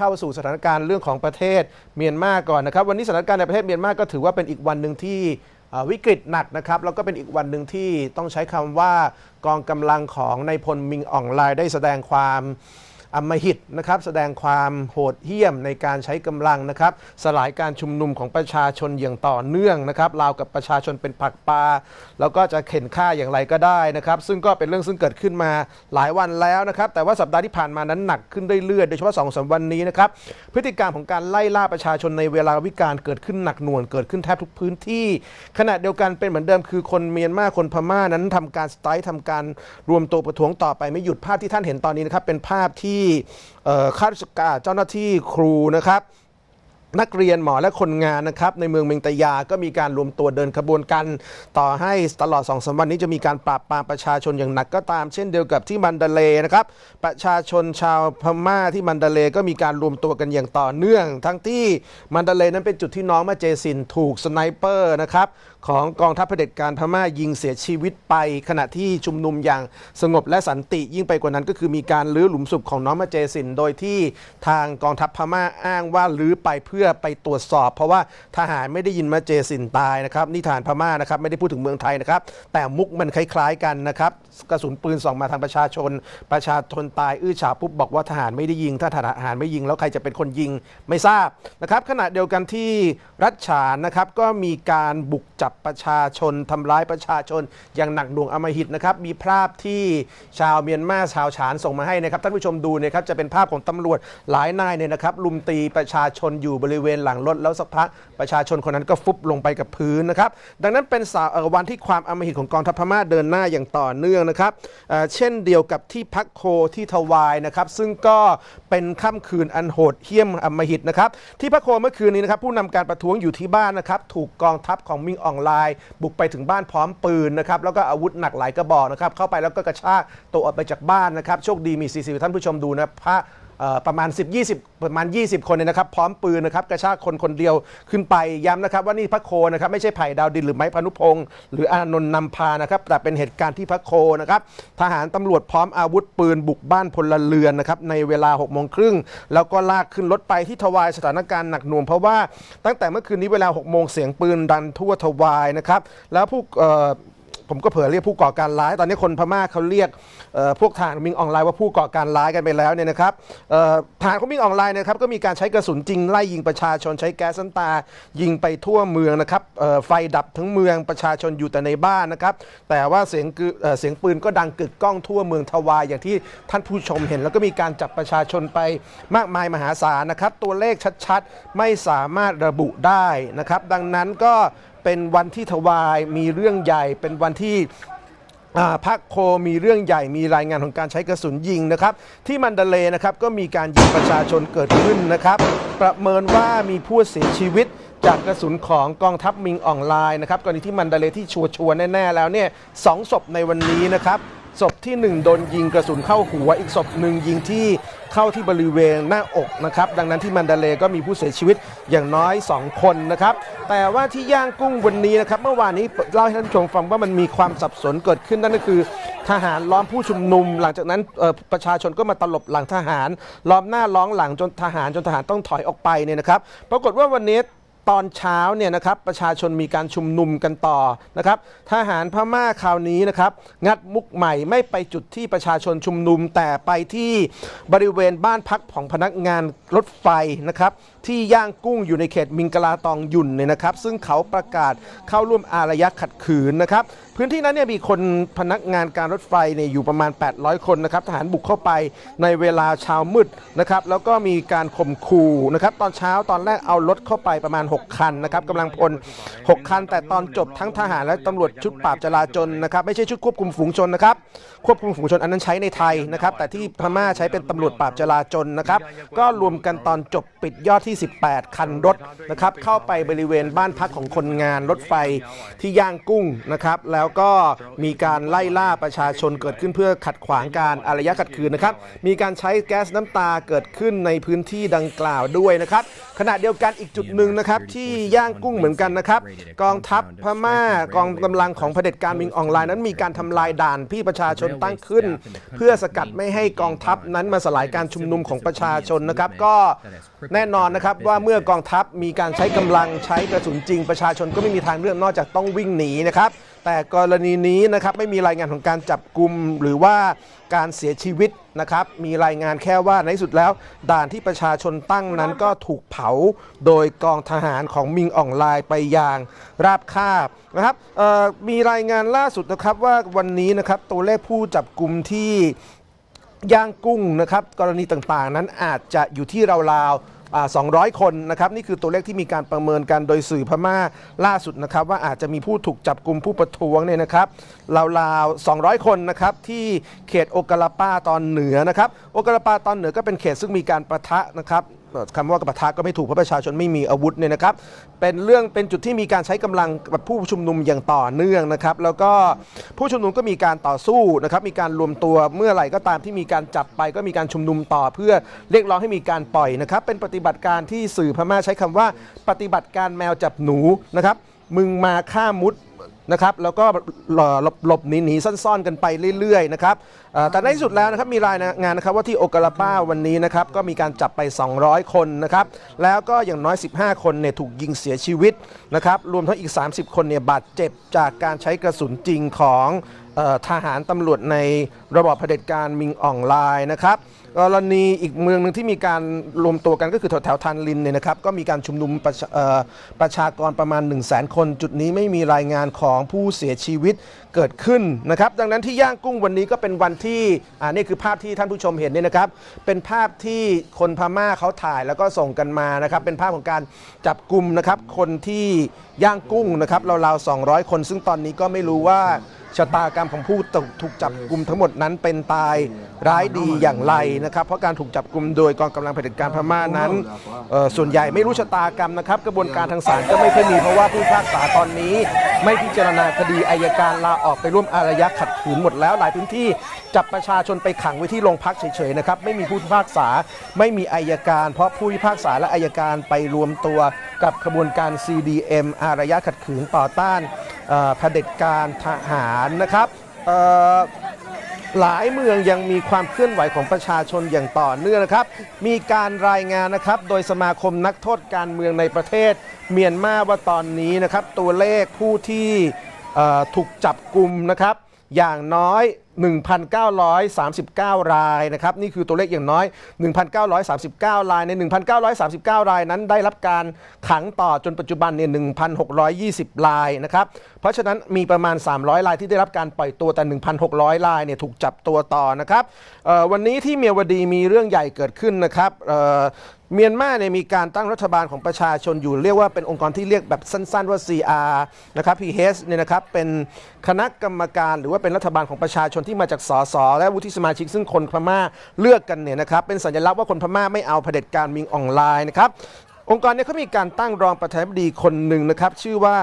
เข้าสู่สถานการณ์เรื่องของประเทศเมียนมาก่อนนะครับวันนี้สถานการณ์ในประเทศเมียนมาก็ถือว่าเป็นอีกวันหนึ่งที่วิกฤตหนักนะครับแล้วก็เป็นอีกวันหนึ่งที่ต้องใช้คำว่ากองกำลังของนายพลมิงอ่องลายได้แสดงความ อำมหิตนะครับแสดงความโหดเหี้ยมในการใช้กำลังนะครับสลายการชุมนุมของประชาชนอย่างต่อเนื่องนะครับราวกับประชาชนเป็นผักปลาแล้วก็จะเข็นฆ่าอย่างไรก็ได้นะครับ ซึ่งก็เป็นเรื่องซึ่งเกิดขึ้นมาหลายวันแล้วนะครับ แต่ว่าสัปดาห์ที่ผ่านมานั้นหนักขึ้นเรื่อยๆโดยเฉพาะสองสามวันนี้นะครับพฤติกรรมของการไล่ล่าประชาชนในเวลาวิการเกิดขึ้นหนักหน่วงเกิดขึ้นแทบทุกพื้นที่ขณะเดียวกันเป็นเหมือนเดิมคือคนเมียนมาคนพม่านั้นทำการสไตร์ทำการรวมตัวประท้วงต่อไปไม่หยุดภาพที่ท่านเห็นตอนนี้นะครับเป็นภาพที่เอ่ข้าราชการเจ้าหน้าที่ครูนะครับ นักเรียนหมอและคนงานนะครับ ในเมืองเมงตยาก็มีการรวมตัวเดินขบวนกัน ต่อให้ตลอด2อสวันนี้จะมีการปราบปรามประชาชนอย่างหนักก็ตามเช่นเดียวกับที่มันดาเลนะครับ ประชาชนชาวพม่าที่มันดาเลก็มีการรวมตัวกันอย่างต่อเนื่อง ทั้งที่มันดาเลนั้นเป็นจุดที่น้องมาเจสินถูกสไนเปอร์นะครับ ของกองทัพเผด็จการพม่ายิงเสียชีวิตไป ขณะที่ชุมนุมอย่างสงบและสันติยิ่งไปกว่านั้น ก็คือมีการลื้อหลุมศพของน้องมาเจสิน โดยที่ทางกองทัพพม่าอ้างว่าลื้อไปเพื่อไปตรวจสอบ เพราะว่าทหารไม่ได้ยินมาเจสินตายนะครับนี่ทารพม่านะครับไม่ได้พูดถึงเมืองไทยนะครับ แต่มุกมันคล้ายๆกันนะครับกระสุนปืนส่องมาทางประชาชน ประชาชนตายอื้อฉาปุ๊บบอกว่าทหารไม่ได้ยิง ถ้าทหารไม่ยิง แล้วใครจะเป็นคนยิงไม่ทราบนะครับขณะเดียวกันที่รัฐฉานนะครับก็มีการบุกจับประชาชนทำร้ายประชาชน อย่างหนักหน่วงอมหิตนะครับมีภาพที่ชาวเมียนมาชาวฉานส่งมาให้นะครับท่านผู้ชมดูเนะครับจะเป็นภาพของตำรวจหลายนายเนี่ยนะครับลุมตีประชาชนอยู่บริเวณหลังรถแล้วสักพักประชาชนคนนั้นก็ฟุบลงไปกับพื้นนะครับดังนั้นเป็นสาวันที่ความอมหิตของกองทัพพม่าเดินหน้าอย่างต่อเนื่องนะครับเเช่นเดียวกับที่พักโคที่ทวายนะครับซึ่งก็เป็นค่ำคืนอันโหดเหี้ยมอมหิตนะครับที่พักโคเมื่อคืนนี้นะครับผู้นำการประท้วงอยู่ที่บ้านนะครับถูกกองทัพของมิงอองลาย บุกไปถึงบ้านพร้อมปืนนะครับแล้วก็อาวุธหนักหลายกระบอกนะครับเข้าไปแล้วก็กระชากตัวออกไปจากบ้านนะครับโชคดีมีซีซีท่านผู้ชมดูนะพระ ประมาณ 10 20 ประมาณ 20 คนเนี่ยนะครับ พร้อมปืนนะครับ กระชากคนคนเดียวขึ้นไปย้ำนะครับ ว่านี่พระโคนะครับ ไม่ใช่ไผ่ดาวดินหรือไม้พานุพงศ์หรืออานนท์นำพานะครับ แต่เป็นเหตุการณ์ที่พระโคนะครับ ทหารตำรวจพร้อมอาวุธปืนบุกบ้านพลเรือนนะครับ ในเวลา6โมงครึ่งแล้วก็ลากขึ้นรถไปที่ทวายสถานการณ์หนักหน่วงเพราะว่าตั้งแต่เมื่อคืนนี้เวลา6โมงเสียงปืนดันทั่วทวายนะครับแล้วผู้ ผมก็เผื่อเรียกผู้ก่อการร้าย ตอนนี้คนพม่าเขาเรียกพวกทหารมิงออนไลน์ว่าผู้ก่อการร้ายกันไปแล้วเนี่ยนะครับทหารของมิงออนไลน์นะครับก็มีการใช้กระสุนจริงไล่ยิงประชาชนใช้แก๊สน้ำตา ยิงไปทั่วเมืองนะครับไฟดับทั้งเมืองประชาชนอยู่แต่ในบ้านนะครับแต่ว่าเสียงคือเเสียงปืนก็ดังกึกก้องทั่วเมืองทวายอย่างที่ท่านผู้ชมเห็น แล้วก็มีการจับประชาชนไปมากมายมหาศาลนะครับตัวเลขชัดๆ ไม่สามารถระบุได้นะครับดังนั้นก็ เป็นวันที่ถวายมีเรื่องใหญ่ เป็นวันที่พักโคมีเรื่องใหญ่มีรายงานของการใช้กระสุนยิงนะครับ ที่มันเดเลนะครับก็มีการยิงประชาชนเกิดขึ้นนะครับ ประเมินว่ามีผู้เสียชีวิตจากกระสุนของกองทัพมิงออนไลน์นะครับกรณีที่มันเดเลที่ชัวร์ๆแน่ ๆ แล้วเนี่ยสองศพในวันนี้นะครับ ศพที่ 1 โดนยิงกระสุนเข้าหัว อีกศพหนึ่งยิงที่เข้าที่บริเวณหน้าอกนะครับ ดังนั้นที่มันดาเลก็มีผู้เสียชีวิตอย่างน้อย 2 คนนะครับ แต่ว่าที่ย่างกุ้งวันนี้นะครับ เมื่อวานนี้เล่าให้ท่านผู้ชมฟังว่ามันมีความสับสนเกิดขึ้นนั่นก็คือ ทหารล้อมผู้ชุมนุม หลังจากนั้นประชาชนก็มาตลบหลังทหาร ล้อมหน้าล้อมหลังจนทหารจนทหารต้องถอยออกไปเนี่ยนะครับ ปรากฏว่าวันนี้ ตอนเช้าเนี่ยนะครับประชาชนมีการชุมนุมกันต่อนะครับทหารพม่าคราวนี้นะครับงัดมุกใหม่ไม่ไปจุดที่ประชาชนชุมนุม แต่ไปที่บริเวณบ้านพักของพนักงานรถไฟนะครับ ที่ย่างกุ้งอยู่ในเขตมิงกลาตองหยุ่นเนี่ยนะครับ ซึ่งเขาประกาศเข้าร่วมอารยะขัดขืนนะครับ พื้นที่นั้นเนี่ยมีคนพนักงานการรถไฟเนี่ยอยู่ประมาณ 800 คนนะครับทหารบุกเข้าไปในเวลาเช้ามืดนะครับ แล้วก็มีการข่มขู่นะครับ ตอนเช้าตอนแรกเอารถเข้าไปประมาณ 6 คันนะครับกำลังพล 6 คัน แต่ตอนจบทั้งทหารและตำรวจชุดปราบจราจรนะครับ ไม่ใช่ชุดควบคุมฝูงชนนะครับ ควบคุมฝูงชนอันนั้นใช้ในไทยนะครับ แต่ที่พม่าใช้เป็นตำรวจปราบจราจรนะครับ ก็รวมกันตอนจบปิดยอดที่ 18 คันรถนะครับ เข้าไปบริเวณบ้านพักของคนงานรถไฟที่ย่างกุ้งนะครับ แล้วก็มีการไล่ล่าประชาชนเกิดขึ้นเพื่อขัดขวางการอารยะขัดขืนนะครับ มีการใช้แก๊สน้ำตาเกิดขึ้นในพื้นที่ดังกล่าวด้วยนะครับ ขณะเดียวกันอีกจุดหนึ่งนะครับที่ย่างกุ้งเหมือนกันนะครับ กองทัพพม่ากองกำลังของเผด็จการมิงออนไลน์นั้นมีการทำลายด่านที่ประชาชนตั้งขึ้น เพื่อสกัดไม่ให้กองทัพนั้นมาสลายการชุมนุมของประชาชนนะครับ ก็แน่นอนนะครับว่าเมื่อกองทัพมีการใช้กำลังใช้กระสุนจริง ประชาชนก็ไม่มีทางเลือกนอกจากต้องวิ่งหนีนะครับ แต่กรณีนี้นะครับไม่มีรายงานของการจับกลุ่มหรือว่าการเสียชีวิตนะครับมีรายงานแค่ว่าในที่สุดแล้ว ด่านที่ประชาชนตั้งนั้นก็ถูกเผาโดยกองทหารของมิงอ่องลน์ไปอย่างราบคาบนะครับมีรายงานล่าสุดนะครับว่าวันนี้นะครับตัวเลขผู้จับกลุ่มที่ย่างกุ้งนะครับกรณีต่างๆ นั้นอาจจะอยู่ที่ราวๆ 200 คนนะครับนี่คือตัวเลขที่มีการประเมินกันโดยสื่อพม่าล่าสุดนะครับว่าอาจจะมีผู้ถูกจับกลุ่มผู้ประท้วงเนี่ยนะครับราวๆ 200 คนนะครับที่เขตโอกาลาปาตอนเหนือนะครับโอกาลาปาตอนเหนือก็เป็นเขตซึ่งมีการประทะนะครับ คำว่ากระปะทะก็ไม่ถูกเพราะประชาชนไม่มีอาวุธเนี่ยนะครับ เป็นเรื่องเป็นจุดที่มีการใช้กำลังกับผู้ชุมนุมอย่างต่อเนื่องนะครับ แล้วก็ผู้ชุมนุมก็มีการต่อสู้นะครับ มีการรวมตัวเมื่อไหร่ก็ตามที่มีการจับไปก็มีการชุมนุมต่อเพื่อเรียกร้องให้มีการปล่อยนะครับ เป็นปฏิบัติการที่สื่อพม่าใช้คำว่าปฏิบัติการแมวจับหนูนะครับ มึงมาฆ่ามุด นะครับแล้วก็หลหลบหลบหนีหนีซ่อนๆกันไปเรื่อยๆนะครับเอ่อแต่ในที่สุดแล้วนะครับมีรายงานนะครับว่าที่โอกาลาป้าวันนี้นะครับก็มีการจับไป 200 คนนะครับแล้วก็อย่างน้อย 15 คนเนี่ยถูกยิงเสียชีวิตนะครับรวมทั้งอีก 30 คนเนี่ยบาดเจ็บจากการใช้กระสุนจริงของเอ่อทหารตำรวจในระบอบเผด็จการมิงอ่องไลน์นะครับ กรณีอีกเมืองหนึ่งที่มีการรวมตัวกันก็คือแถวแถวทันลินเนี่ยนะครับก็มีการชุมนุมประชาประชากรประมาณ 1 0 0 0 0แคน จุดนี้ไม่มีรายงานของผู้เสียชีวิตเกิดขึ้นนะครับดังนั้นที่ย่างกุ้งวันนี้ก็เป็นวันที่อ่านี่คือภาพที่ท่านผู้ชมเห็นเนี่ยนะครับเป็นภาพที่คนพม่าเขาถ่ายแล้วก็ส่งกันมานะครับเป็นภาพของการจับกลุ่มนะครับคนที่ย่างกุ้งนะครับราวๆ200 คน ซึ่งตอนนี้ก็ไม่รู้ว่า ชะตากรรมของผู้ถูกจับกลุ่มทั้งหมดนั้นเป็นตายร้ายดีอย่างไรนะครับ เพราะการถูกจับกลุ่มโดยกองกำลังเผด็จการพม่านั้นส่วนใหญ่ไม่รู้ชะตากรรมนะครับ กระบวนการทางศาลก็ไม่ค่อยมีเพราะว่าผู้พิพากษาตอนนี้ ไม่พิจารณาคดีอายการลาออกไปร่วมอารยะขัดขืนหมดแล้วหลายพื้นที่จับประชาชนไปขังไว้ที่โรงพักเฉยๆนะครับไม่มีผู้พิพากษาไม่มีอายการ เพราะผู้พิพากษาและอายการไปรวมตัวกับขบวนการ CDM อารยะขัดขืนต่อต้าน เผด็จการทหารนะครับหลายเมืองยังมีความเคลื่อนไหวของประชาชนอย่างต่อเนื่องนะครับ มีการรายงานนะครับ โดยสมาคมนักโทษการเมืองในประเทศ เมียนมาว่าตอนนี้นะครับ ตัวเลขผู้ที่ถูกจับกลุ่มนะครับ อย่างน้อย 1,939 รายนะครับ นี่คือตัวเลขอย่างน้อย 1,939 ราย ใน 1,939 รายนั้นได้รับการขังต่อจนปัจจุบันเนี่ย 1,620 รายนะครับ เพราะฉะนั้นมีประมาณ 300 รายที่ได้รับการปล่อยตัวแต่ 1,600 รายเนี่ยถูกจับตัวต่อนะครับวันนี้ที่เมียวดีมีเรื่องใหญ่เกิดขึ้นนะครับเอ่อเมียนมาเนี่ยมีการตั้งรัฐบาลของประชาชนอยู่เรียกว่าเป็นองค์กรที่เรียกแบบสั้น ๆ ว่า CR นะครับ PH เนี่ยนะครับเป็นคณะกรรมการหรือว่าเป็นรัฐบาลของประชาชนที่มาจากสสและวุฒิสมาชิกซึ่งคนพม่าเลือกกันเนี่ยนะครับเป็นสัญลักษณ์ว่าคนพม่าไม่เอาเผด็จการมิงออนไลน์นะครับองค์กรเนี้เขามีการตั้งรองประธานาธิบดีคนหนึ่งนะครับ ชื่อว่า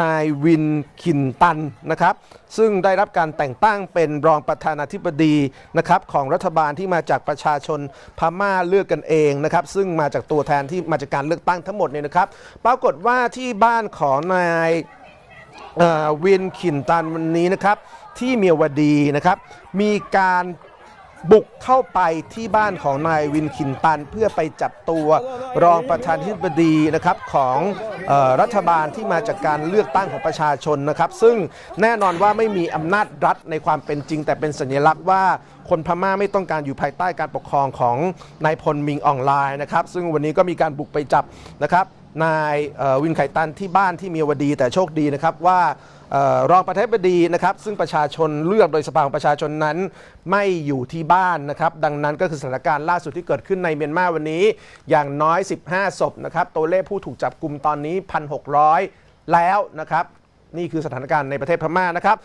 นายวินคินตันนะครับ ซึ่งได้รับการแต่งตั้งเป็นรองประธานาธิบดีนะครับของรัฐบาลที่มาจากประชาชนพม่าเลือกกันเองนะครับ ซึ่งมาจากตัวแทนที่มาจากการเลือกตั้งทั้งหมดเนี่ยนะครับ ปรากฏว่าที่บ้านของนายวินขินตันวันนี้นะครับ ที่เมียวดีนะครับ มีการบุกเข้าไปที่บ้านของนายวินขินตัน เพื่อไปจับตัวรองประธานธิบดีนะครับของออรัฐบาลที่มาจากการเลือกตั้งของประชาชนนะครับ ซึ่งแน่นอนว่าไม่มีอำนาจรัฐในความเป็นจริง แต่เป็นสัญลักษณ์ว่าคนพม่าไม่ต้องการอยู่ภายใต้การปกครองของนายพลมิงออนไลน์นะครับ ซึ่งวันนี้ก็มีการบุกไปจับนะครับ นายวินไข่ตันที่บ้านที่มีวดีแต่โชคดีนะครับว่าออรองประธานาธิบดีนะครับ ซึ่งประชาชนเลือกโดยสภาของประชาชนนั้นไม่อยู่ที่บ้านนะครับ ดังนั้นก็คือสถานการณ์ล่าสุดที่เกิดขึ้นในเมียนมาวันนี้ อย่างน้อย 15 ศพนะครับ ตัวเลขผู้ถูกจับกลุ่มตอนนี้ 1,600 แล้วนะครับ นี่คือสถานการณ์ในประเทศพม่านะครับ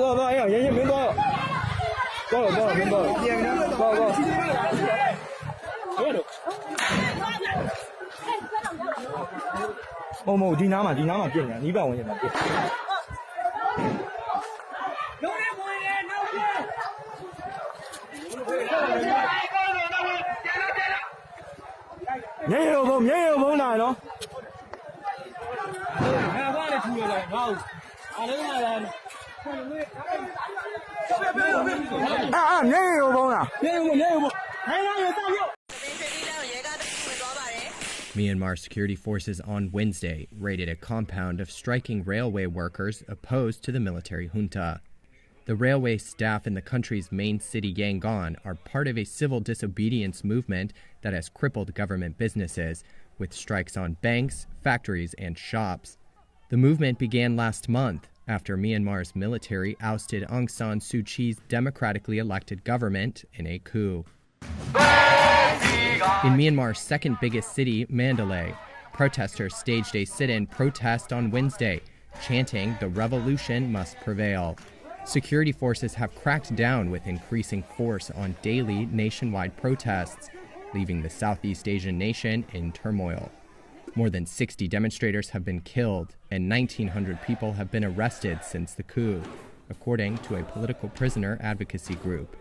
သွားသွားသွားအေးအောင်ရင်းရင်းမင်းသွားတော့သွားတော့သွားမင်းသွားတော့ပြန်နေတော့သွားသွားဘယ်လိုမဟုတ်မဟုတ်ဒီနားမှာဒီနားမှာပြက်နေတာနီးပါဝင်နေတာပြက်မြဲရုံဘုံမြဲရုံဘုံနိုင်နော်ငါဘာလဲထူရလဲငါ့ကိုအားလုံးလာတယ် အာအာညရေဘုံလားညရေဘုံညရေဘုံနိုင်နိုင်ရစရုပ် Myanmar security forces on Wednesday raided a compound of striking railway workers opposed to the military junta. The railway staff in the country's main city, Yangon, are part of a civil disobedience movement that has crippled government businesses, with strikes on banks, factories, and shops. The movement began last month after Myanmar's military ousted Aung San Suu Kyi's democratically elected government in a coup. In Myanmar's second biggest city, Mandalay, protesters staged a sit in protest on Wednesday, chanting, The revolution must prevail. Security forces have cracked down with increasing force on daily nationwide protests, leaving the Southeast Asian nation in turmoil. More than 60 demonstrators have been killed, and 1,900 people have been arrested since the coup, according to a political prisoner advocacy group.